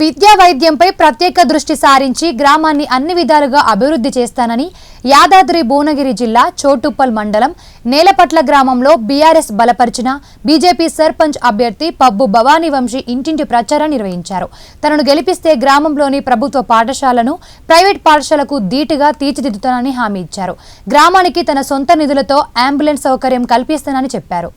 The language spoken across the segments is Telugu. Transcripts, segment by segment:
విద్యా వైద్యంపై ప్రత్యేక దృష్టి సారించి గ్రామాన్ని అన్ని విధాలుగా అభివృద్ధి చేస్తానని యాదాద్రి భువనగిరి జిల్లా చోటుప్పల్ మండలం నేలపట్ల గ్రామంలో బీఆర్ఎస్ బలపరిచిన బీజేపీ సర్పంచ్ అభ్యర్థి పబ్బు భవానీ వంశీ ఇంటింటి ప్రచారం నిర్వహించారు. తనను గెలిపిస్తే గ్రామంలోని ప్రభుత్వ పాఠశాలను ప్రైవేట్ పాఠశాలకు ధీటుగా తీర్చిదిద్దుతానని హామీ ఇచ్చారు. గ్రామానికి తన సొంత నిధులతో అంబులెన్స్ సౌకర్యం కల్పిస్తానని చెప్పారు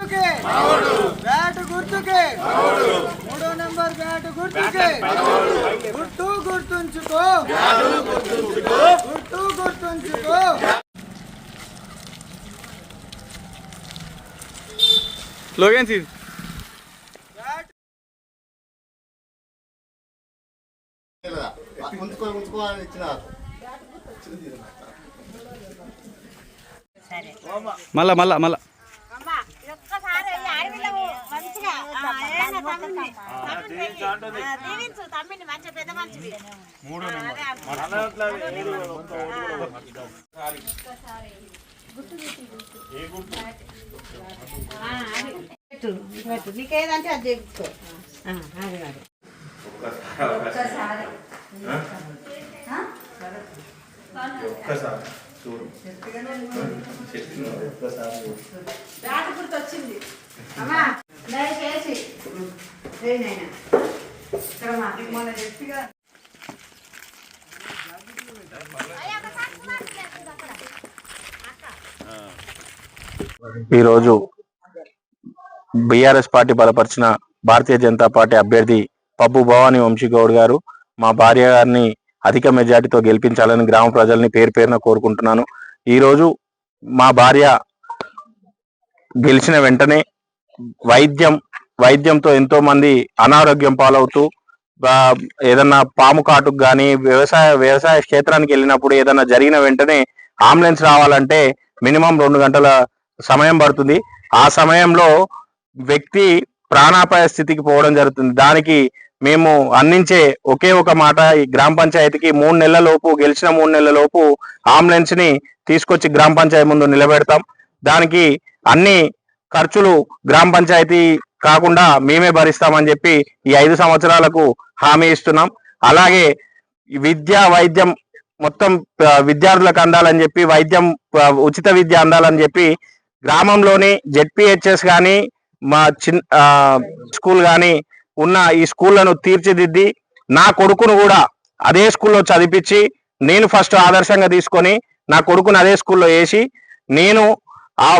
గుర్తుకే బ్యాట్ గుర్తుకే. మూడో నెంబర్ బ్యాట్ గుర్తుకే. గుర్తు గుర్తుంచుకో. గుర్తు గుర్తుంచుకో. లోగేన్ బ్యాట్. ఉంచుకో ఉంచుకో అని ఇచ్చిన మళ్ళా మళ్ళా మళ్ళా. దీవించు తమ్మిని మంచి పెద్ద అది. పెట్టు. నీకేదంటే అది ఆ, అది అది. రాత గుర్తొచ్చింది. అమ్మా దయచేసి. ఈరోజు బీఆర్ఎస్ పార్టీ బలపరిచిన భారతీయ జనతా పార్టీ అభ్యర్థి పప్పు భవానీ వంశీగౌడ్ గారు మా భార్య గారిని అధిక మెజార్టీతో గెలిపించాలని గ్రామ ప్రజల్ని పేరు పేరున కోరుకుంటున్నాను. ఈరోజు మా భార్య గెలిచిన వెంటనే వైద్యం వైద్యంతో ఎంతో మంది అనారోగ్యం పాలవుతూ ఏదన్నా పాము కాటుకు కానీ వ్యవసాయ వ్యవసాయ క్షేత్రానికి వెళ్ళినప్పుడు ఏదన్నా జరిగిన వెంటనే అంబులెన్స్ రావాలంటే మినిమం రెండు గంటల సమయం పడుతుంది. ఆ సమయంలో వ్యక్తి ప్రాణాపాయ స్థితికి పోవడం జరుగుతుంది. దానికి మేము అందించే ఒకే ఒక మాట ఈ గ్రామ పంచాయతీకి మూడు నెలల లోపు గెలిచిన మూడు నెలల లోపు అంబులెన్స్ని తీసుకొచ్చి గ్రామ పంచాయతీ ముందు నిలబెడతాం. దానికి అన్ని ఖర్చులు గ్రామ పంచాయతీ కాకుండా మేమే భరిస్తామని చెప్పి ఈ ఐదు సంవత్సరాలకు హామీ ఇస్తున్నాం. అలాగే విద్యా విద్య వైద్యం మొత్తం విద్యార్థులకు అందాలని చెప్పి వైద్యం ఉచిత విద్య అందాలని చెప్పి గ్రామంలోని జెడ్పిహెచ్ఎస్ కానీ మా చిన్న స్కూల్ కానీ ఉన్న ఈ స్కూళ్ళను తీర్చిదిద్ది నా కొడుకును కూడా అదే స్కూల్లో చదివించి నేను ఫస్ట్ ఆదర్శంగా తీసుకొని నా కొడుకుని అదే స్కూల్లో వేసి నేను ఆ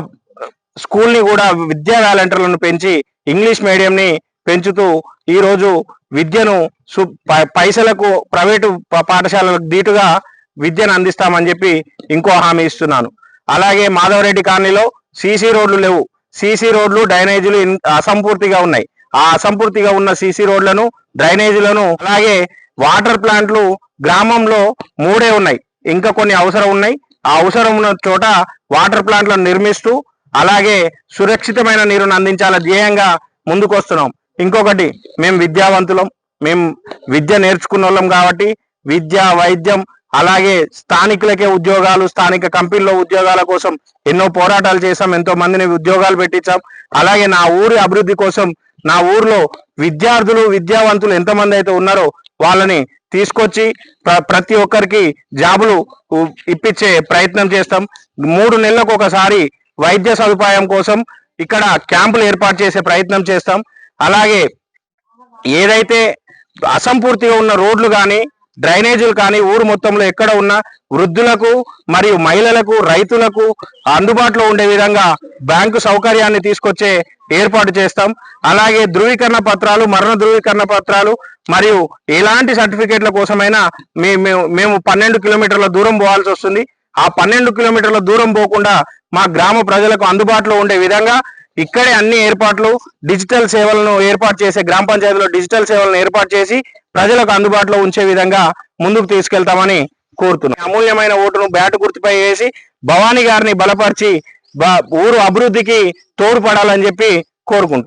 స్కూల్ని కూడా విద్యా వ్యాలంటీర్లను పెంచి ఇంగ్లీష్ మీడియం ని పెంచుతూ ఈ రోజు విద్యను సు- పైసలకు ప్రైవేటు పాఠశాలలకు దీటుగా విద్యను అందిస్తామని చెప్పి ఇంకో హామీ ఇస్తున్నాను. అలాగే మాధవరెడ్డి కాలనీలో సీసీ రోడ్లు లేవు. సీసీ రోడ్లు డ్రైనేజీలు అసంపూర్తిగా ఉన్నాయి. ఆ అసంపూర్తిగా ఉన్న సీసీ రోడ్లను డ్రైనేజీలను అలాగే వాటర్ ప్లాంట్లు గ్రామంలో మూడే ఉన్నాయి. ఇంకా కొన్ని అవసరం ఉన్నాయి. ఆ అవసరం ఉన్న చోట వాటర్ ప్లాంట్లను నిర్మిస్తూ అలాగే సురక్షితమైన నీరును అందించాల ధ్యేయంగా ముందుకొస్తున్నాం. ఇంకొకటి మేము విద్యావంతులం మేము విద్య నేర్చుకున్న వాళ్ళం కాబట్టి విద్య వైద్యం అలాగే స్థానికులకే ఉద్యోగాలు స్థానిక కంపెనీలో ఉద్యోగాల కోసం ఎన్నో పోరాటాలు చేశాం ఎంతో మందిని ఉద్యోగాలు పెట్టించాం. అలాగే నా ఊరి అభివృద్ధి కోసం నా ఊర్లో విద్యార్థులు విద్యావంతులు ఎంతమంది అయితే ఉన్నారో వాళ్ళని తీసుకొచ్చి ప్ర- ప్రతి ఒక్కరికి జాబులు ఇప్పించే ప్రయత్నం చేస్తాం. మూడు నెలలకు ఒకసారి వైద్య సదుపాయం కోసం ఇక్కడ క్యాంపులు ఏర్పాటు చేసే ప్రయత్నం చేస్తాం. అలాగే ఏదైతే అసంపూర్తిగా ఉన్న రోడ్లు కానీ డ్రైనేజీలు కానీ ఊరు మొత్తంలో ఎక్కడ ఉన్న వృద్ధులకు మరియు మహిళలకు రైతులకు అందుబాటులో ఉండే విధంగా బ్యాంకు సౌకర్యాన్ని తీసుకొచ్చే ఏర్పాటు చేస్తాం. అలాగే ధృవీకరణ పత్రాలు మరణ ధృవీకరణ పత్రాలు మరియు ఎలాంటి సర్టిఫికేట్ల కోసమైనా మేము మేము పన్నెండు కిలోమీటర్ల దూరం పోవాల్సి వస్తుంది. ఆ పన్నెండు కిలోమీటర్ల దూరం పోకుండా మా గ్రామ ప్రజలకు అందుబాటులో ఉండే విధంగా ఇక్కడే అన్ని ఏర్పాట్లు డిజిటల్ సేవలను ఏర్పాటు చేసే గ్రామ పంచాయతీలో డిజిటల్ సేవలను ఏర్పాటు చేసి ప్రజలకు అందుబాటులో ఉంచే విధంగా ముందుకు తీసుకెళ్తామని కోరుతున్నాం. అమూల్యమైన ఓటును బ్యాటు గుర్తుపై వేసి భవానీ గారిని బలపరిచి ఊరు అభివృద్ధికి తోడ్పడాలని చెప్పి కోరుకుంటున్నాం.